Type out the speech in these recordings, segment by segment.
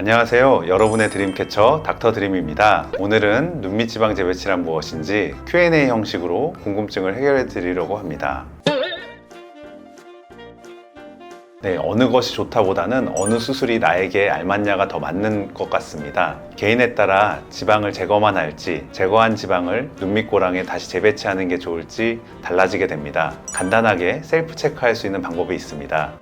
안녕하세요. 여러분의 드림캐쳐 닥터 드림입니다. 오늘은 눈밑 지방 재배치란 무엇인지 Q&A 형식으로 궁금증을 해결해 드리려고 합니다. 네, 어느 것이 좋다보다는 어느 수술이 나에게 알맞냐가 더 맞는 것 같습니다. 개인에 따라 지방을 제거만 할지, 제거한 지방을 눈밑고랑에 다시 재배치하는 게 좋을지 달라지게 됩니다. 간단하게 셀프 체크할 수 있는 방법이 있습니다.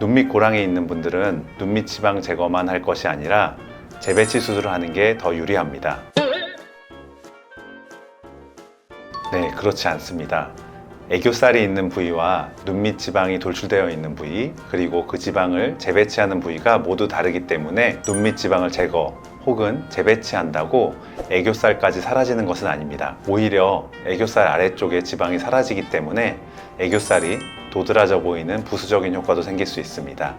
눈밑 고랑에 있는 분들은 눈밑 지방 제거만 할 것이 아니라 재배치 수술을 하는 게 더 유리합니다. 네, 그렇지 않습니다. 애교살이 있는 부위와 눈밑 지방이 돌출되어 있는 부위, 그리고 그 지방을 재배치하는 부위가 모두 다르기 때문에 눈밑 지방을 제거 혹은 재배치한다고 애교살까지 사라지는 것은 아닙니다. 오히려 애교살 아래쪽에 지방이 사라지기 때문에 애교살이 도드라져 보이는 부수적인 효과도 생길 수 있습니다.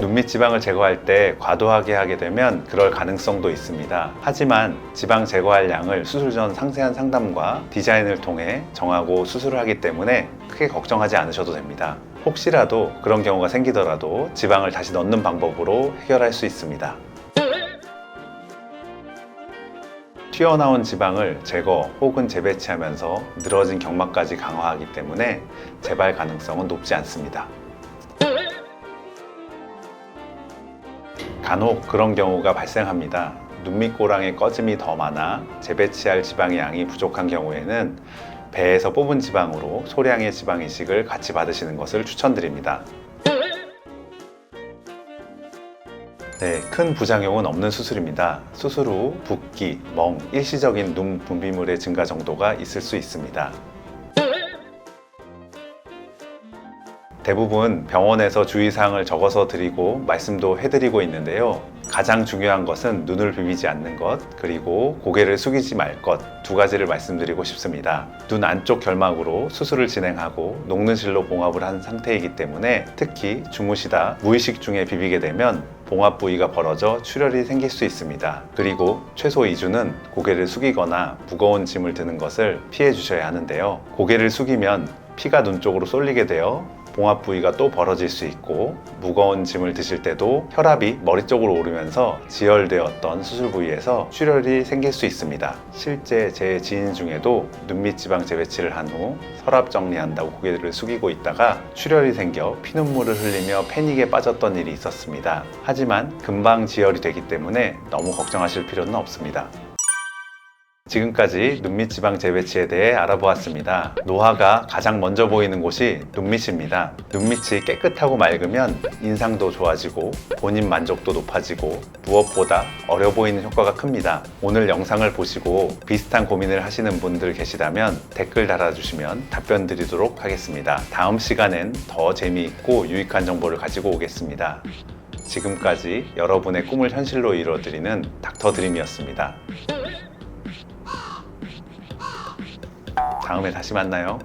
눈밑 지방을 제거할 때 과도하게 하게 되면 그럴 가능성도 있습니다. 하지만 지방 제거할 양을 수술 전 상세한 상담과 디자인을 통해 정하고 수술을 하기 때문에 크게 걱정하지 않으셔도 됩니다. 혹시라도 그런 경우가 생기더라도 지방을 다시 넣는 방법으로 해결할 수 있습니다. 튀어나온 지방을 제거 혹은 재배치하면서 늘어진 경막까지 강화하기 때문에 재발 가능성은 높지 않습니다. 간혹 그런 경우가 발생합니다. 눈밑고랑의 꺼짐이 더 많아 재배치할 지방의 양이 부족한 경우에는 배에서 뽑은 지방으로 소량의 지방 이식을 같이 받으시는 것을 추천드립니다. 네, 큰 부작용은 없는 수술입니다. 수술 후 붓기, 멍, 일시적인 눈 분비물의 증가 정도가 있을 수 있습니다. 대부분 병원에서 주의사항을 적어서 드리고 말씀도 해드리고 있는데요. 가장 중요한 것은 눈을 비비지 않는 것, 그리고 고개를 숙이지 말 것 두 가지를 말씀드리고 싶습니다. 눈 안쪽 결막으로 수술을 진행하고 녹는 실로 봉합을 한 상태이기 때문에 특히 주무시다 무의식 중에 비비게 되면 봉합 부위가 벌어져 출혈이 생길 수 있습니다. 그리고 최소 2주는 고개를 숙이거나 무거운 짐을 드는 것을 피해 주셔야 하는데요. 고개를 숙이면 피가 눈 쪽으로 쏠리게 되어 봉합 부위가 또 벌어질 수 있고 무거운 짐을 드실 때도 혈압이 머리 쪽으로 오르면서 지혈되었던 수술 부위에서 출혈이 생길 수 있습니다. 실제 제 지인 중에도 눈밑 지방 재배치를 한후 혈압 정리한다고 고개를 숙이고 있다가 출혈이 생겨 피눈물을 흘리며 패닉에 빠졌던 일이 있었습니다. 하지만 금방 지혈이 되기 때문에 너무 걱정하실 필요는 없습니다. 지금까지 눈밑 지방 재배치에 대해 알아보았습니다. 노화가 가장 먼저 보이는 곳이 눈밑입니다. 눈밑이 깨끗하고 맑으면 인상도 좋아지고 본인 만족도 높아지고 무엇보다 어려 보이는 효과가 큽니다. 오늘 영상을 보시고 비슷한 고민을 하시는 분들 계시다면 댓글 달아주시면 답변 드리도록 하겠습니다. 다음 시간엔 더 재미있고 유익한 정보를 가지고 오겠습니다. 지금까지 여러분의 꿈을 현실로 이루어드리는 닥터 드림이었습니다. 다음에 다시 만나요.